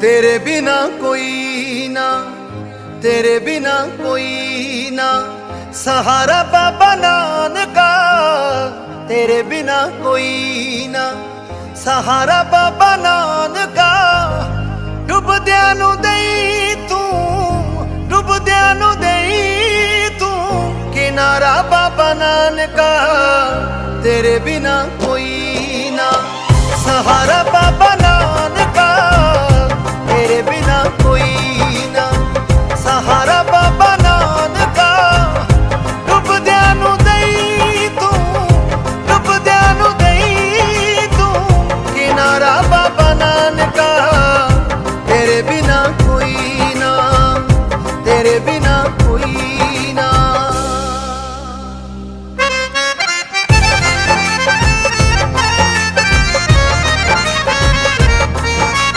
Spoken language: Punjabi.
ਤੇਰੇ ਬਿਨਾ ਕੋਈ ਨਾ, ਤੇਰੇ ਬਿਨਾ ਕੋਈ ਨਾ। ਸਹਾਰਾ ਬਾਬਾ ਨਾਨਕਾ, ਤੇਰੇ ਬਿਨਾ ਕੋਈ ਨਾ। ਸਹਾਰਾ ਬਾਬਾ ਨਾਨਕਾ, ਡੁੱਬਦਿਆਂ ਨੂੰ ਦੇਈ ਤੂੰ, ਡੁੱਬਦਿਆਂ ਨੂੰ ਦੇਈ ਤੂੰ। ਕਿਨਾਰਾ ਬਾਬਾ ਨਾਨਕਾ, ਤੇਰੇ ਬਿਨਾ ਕੋਈ ਨਾ। ਸਹਾਰਾ ਬਾਬਾ ਤੇਰੇ ਬਿਨਾ ਕੋਈ